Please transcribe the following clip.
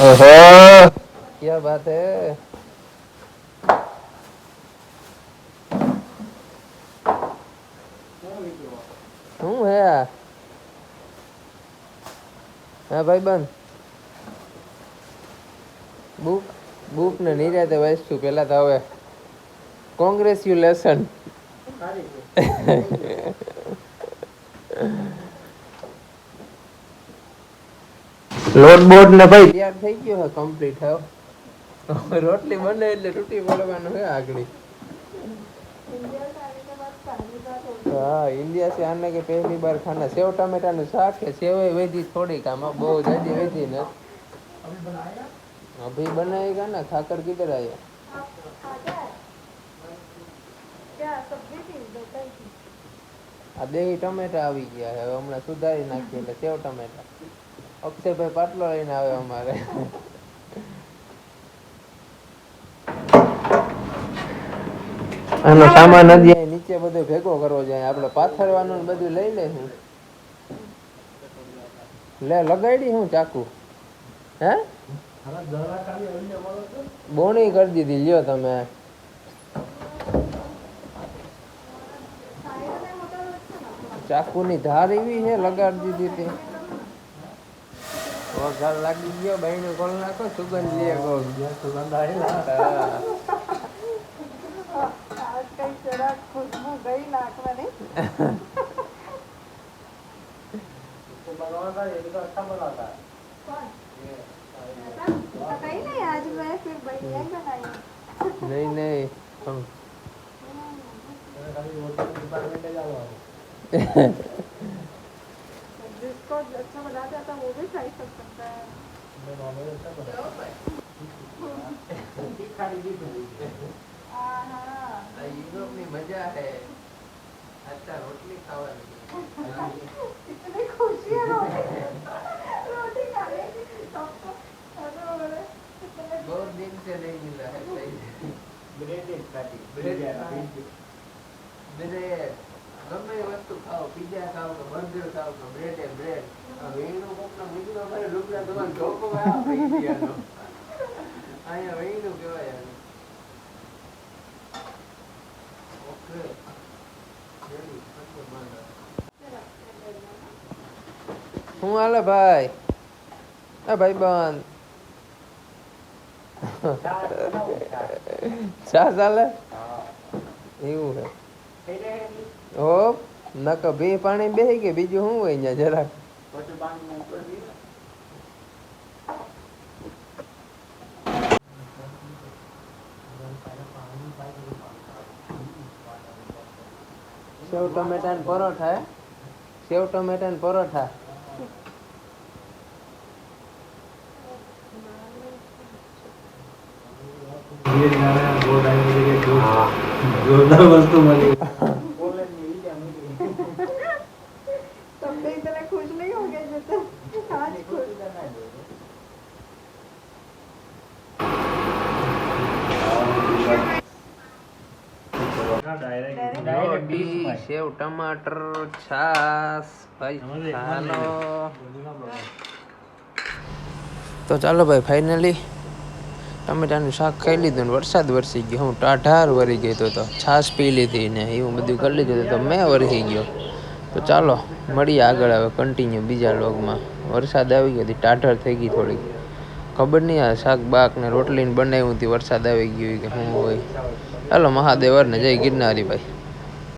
ओहो क्या बात है શું હે આ હા ભાઈ બંધ બુક બુક ને નિરાતે વાંચશું પેલા તો હવે કોંગ્રેચ્યુલેશન લોટ બોટ ને ભાઈ. તૈયાર થઈ ગયો હે કમ્પ્લીટ થયો રોટલી બને એટલે તૂટી પડવાનું હે આગળ. હા ઇન્ડિયા સે આને કે પહેલી બાર ખાના. સેવ ટમેટા નું શાક છે સેવ વેધી થોડી કામ બહુ જાજી વેધી ને અભી બનાયેગા ના ખાકર કિધર આયા આ દેહી ટમેટા આવી ગયા હવે હમણાં સુધારી નાખીએ એટલે સેવ ટમેટા. અક્ષયભાઈ પાટલો લઈને આવે અમારે. આનો સામાન અહીં નીચે બધો ભેગો કરવો જોઈએ. આપણે પાથરવાનું ને બધું લઈ લે હું. લે, લગાડી હું ચાકુ. હે? બોણી કરી દીધી, લ્યો તમે. ચાકુની ધાર એવી છે, લગાડી દીધી હતી વઘાર લાગી ગયો ભાઈ ને કોલ નાખો સુગંધ લે ગો સુગંધ आज मैं फिर जिसको अच्छा बनाते आता वो भी ट्राई कर सकता है हाँ हाँ આ યુરોપની મજા છે અત્યારે રોટલી ખાવાની कितनी खुशी है रोटी रोटी खाने की सबको अरे अरे कितने બહુ દિન से नहीं मिला है सही બ્રેડ ગમે એ વસ્તુ ખાઓ પીઝા ખાઓ કે બર્ગર ખાઓ કે બ્રેડ એ બ્રેડ વેણું કોકનો નીકળો કરે લુગડા તમારે ઢોકો આ અહીંયા વેણું કહેવાય ઓકે. રેડી હાલે ભાઈ? એ ભાઈ બંધ. ચા ચાલે? એવું છે ઓ નક બે પાણી બેહી કે બીજું શું હોય અહીંયા જરાક? સેવ ટમેટા ને પરોઠા સેવ ટમેટા ને પરોઠા? જોરદાર વસ્તુ મળી. રોટી સેવ ટમાટર છાસ ભાઈ હાલો તો ચાલો ભાઈ ફાઇનલી ટમેટાનું શાક ખાઈ લીધું ને વરસાદ વરસી ગયો. હું ટાઢાર વરી ગયો તો છાશ છાસ પી લીધી ને એવું બધું કરી લીધું તો મેં વરસી ગયો. તો ચાલો મળીએ આગળ હવે કન્ટિન્યુ બીજા લોગમાં વરસાદ આવી ગયો ટાઢર થઈ ગઈ થોડીક. ખબર નહીં આ શાક બાક ને રોટલી ને બનાવ્યું હતી વરસાદ આવી ગયો કે શું હોય. ચાલો મહાદેવર ને જય ગિરનારી ભાઈ.